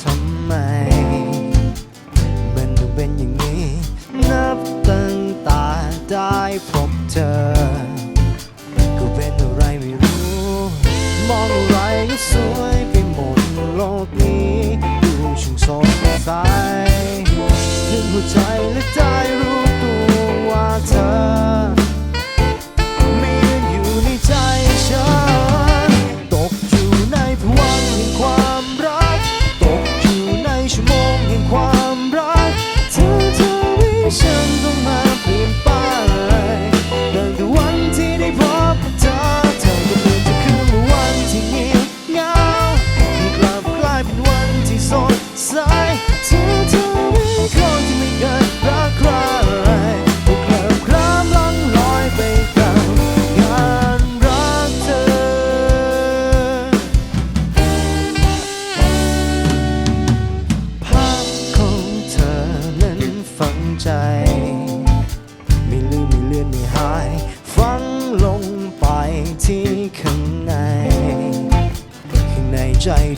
ทำไม มันต้องเป็นอย่างนี้ นับตั้งตาได้พบเธอ ก็เป็นอะไรไม่รู้ มองอะไรก็สวยไปหมดโลกนี้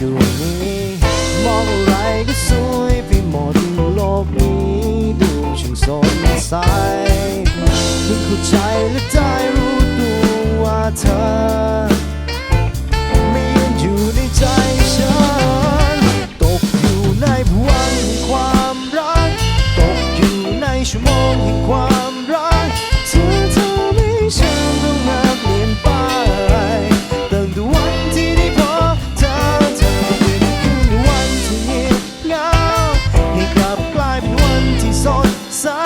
ดูนี้ มองอะไรก็สวยไปหมดโลกนี้ดูช่างสดใสเพิ่งเข้าใจและได้รู้ตัวว่าเธอ Sa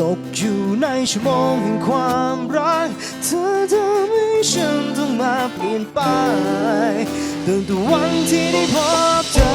ตกอยู่ในชั่วโมงแห่งความรัก เธอทำให้ฉันต้องมาเปลี่ยนไปตั้งแต่วันที่ได้พบเธอ